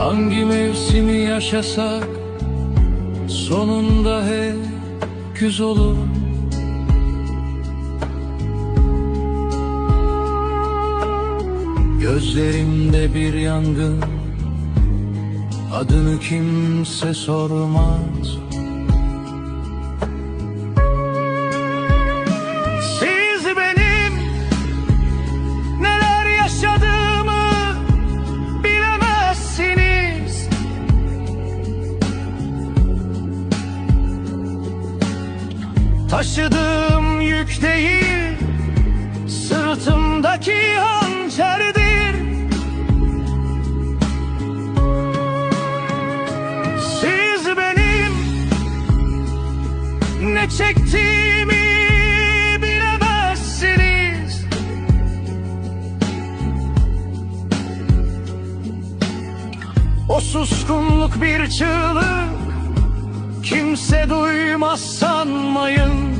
Hangi mevsimi yaşasak Sonunda hep güz olur. Gözlerimde bir yangın Adını kimse sormaz Taşıdığım yük değil Sırtımdaki hançerdir. Siz benim ne çektiğimi bilemezsiniz. O suskunluk bir çığlık Kimse duymaz sanmayın